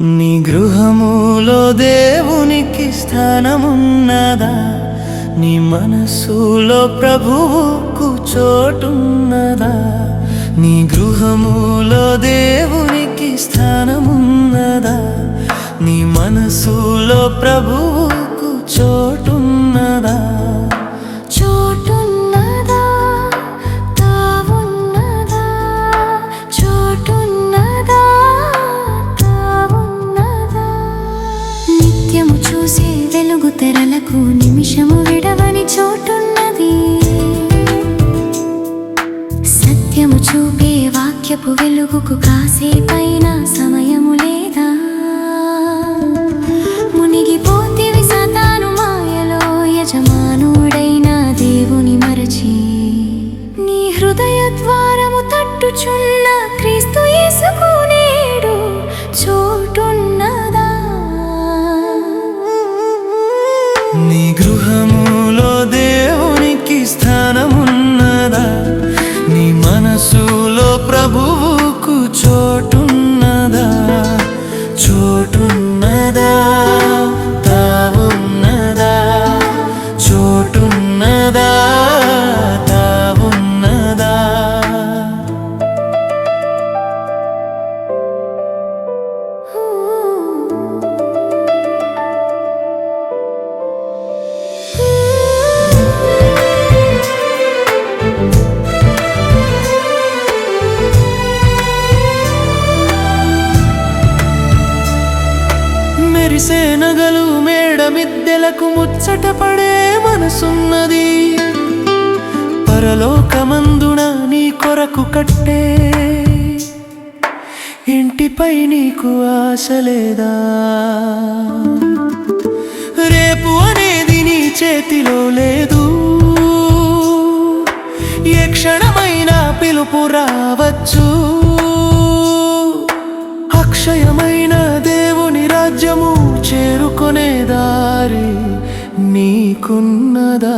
నీ గృహములో దేవునికి స్థానమున్నదా? నీ మనసులో ప్రభువుకు చోటున్నదా? నీ గృహములో దేవునికి స్థానమున్నదా? నీ మనసులో ప్రభువుకు చోటున్నదా? తెరలకు నిమిషము విడవని చోటున్నది. సత్యము చూపే వాక్యపు వెలుగుకు కాసేపైన సమయము లేదా? మునిగిపోతివి సతాను మాయలో యజమానుడైన దేవుని మరచి. నీ హృదయ ద్వారము తట్టుచున్న క్రీస్తు యేసుకు మెరిసే నగలు మేడ మిద్దెలకు ముచ్చట పడే మనసున్నది. పరలోకమందున నీ కొరకు కట్టే ఇంటిపై నీకు ఆశ లేదా? రేపు అనేది నీ చేతిలో లేదు. ఏ క్షణమైనా పిలుపు రావచ్చు. అక్షయమై నీకున్నదా?